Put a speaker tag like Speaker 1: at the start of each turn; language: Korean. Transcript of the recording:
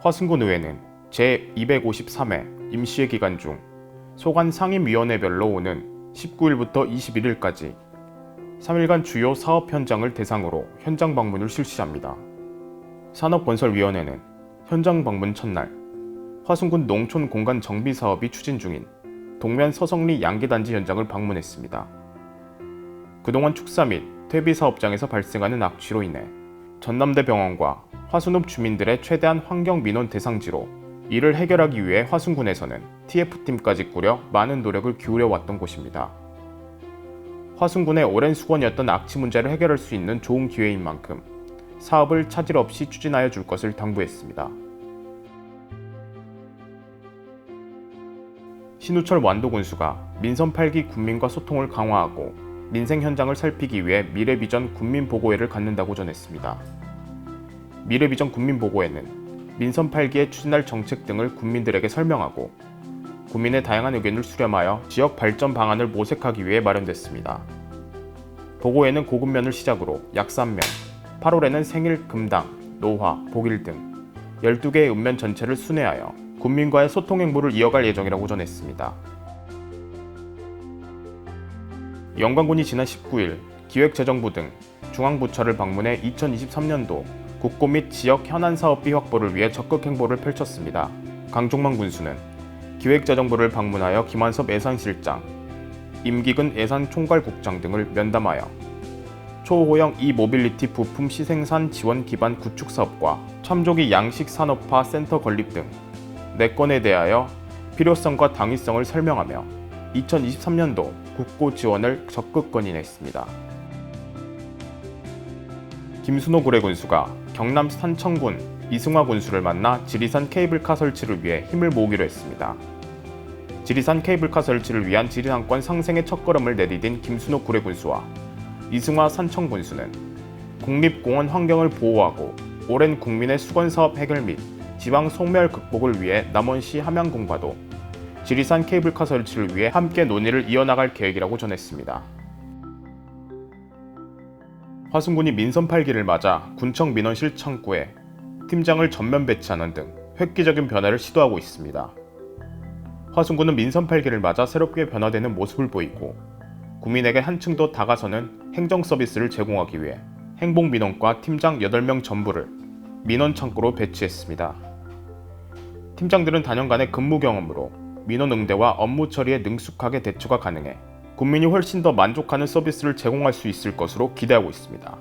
Speaker 1: 화순군 의회는 제253회 임시회 기간 중 소관 상임위원회별로 오는 19일부터 21일까지 3일간 주요 사업 현장을 대상으로 현장 방문을 실시합니다. 산업건설위원회는 현장 방문 첫날 화순군 농촌 공간 정비 사업이 추진 중인 동면 서성리 양계단지 현장을 방문했습니다. 그동안 축사 및 퇴비 사업장에서 발생하는 악취로 인해 전남대 병원과 화순읍 주민들의 최대한 환경 민원 대상지로 이를 해결하기 위해 화순군에서는 TF팀까지 꾸려 많은 노력을 기울여 왔던 곳입니다. 화순군의 오랜 수건이었던 악취 문제를 해결할 수 있는 좋은 기회인 만큼 사업을 차질 없이 추진하여 줄 것을 당부했습니다. 신우철 완도군수가 민선 8기 군민과 소통을 강화하고 민생 현장을 살피기 위해 미래비전 군민보고회를 갖는다고 전했습니다. 미래비전 군민보고회는 민선 8기에 추진할 정책 등을 국민들에게 설명하고 국민의 다양한 의견을 수렴하여 지역 발전 방안을 모색하기 위해 마련됐습니다. 보고회는 고급면을 시작으로 약산면, 8월에는 생일, 금당, 노화, 복일 등 12개의 읍면 전체를 순회하여 국민과의 소통 행보를 이어갈 예정이라고 전했습니다. 영광군이 지난 19일 기획재정부 등 중앙부처를 방문해 2023년도 국고 및 지역 현안 사업비 확보를 위해 적극 행보를 펼쳤습니다. 강종만 군수는 기획재정부를 방문하여 김한섭 예산실장, 임기근 예산총괄국장 등을 면담하여 초호형 e-모빌리티 부품 시생산 지원 기반 구축 사업과 참조기 양식 산업화 센터 건립 등 4건에 대하여 필요성과 당위성을 설명하며 2023년도 국고 지원을 적극 건의했습니다. 김순호 구례군수가 경남 산청군 이승화 군수를 만나 지리산 케이블카 설치를 위해 힘을 모으기로 했습니다. 지리산 케이블카 설치를 위한 지리산권 상생의 첫걸음을 내디딘 김순호 구례 군수와 이승화 산청 군수는 국립공원 환경을 보호하고 오랜 국민의 수건 사업 해결 및 지방 소멸 극복을 위해 남원시 함양군과도 지리산 케이블카 설치를 위해 함께 논의를 이어나갈 계획이라고 전했습니다. 화순군이 민선 8기를 맞아 군청 민원실 창구에 팀장을 전면 배치하는 등 획기적인 변화를 시도하고 있습니다. 화순군은 민선 8기를 맞아 새롭게 변화되는 모습을 보이고 국민에게 한층 더 다가서는 행정 서비스를 제공하기 위해 행복 민원과 팀장 8명 전부를 민원 창구로 배치했습니다. 팀장들은 단연간의 근무 경험으로 민원 응대와 업무 처리에 능숙하게 대처가 가능해 국민이 훨씬 더 만족하는 서비스를 제공할 수 있을 것으로 기대하고 있습니다.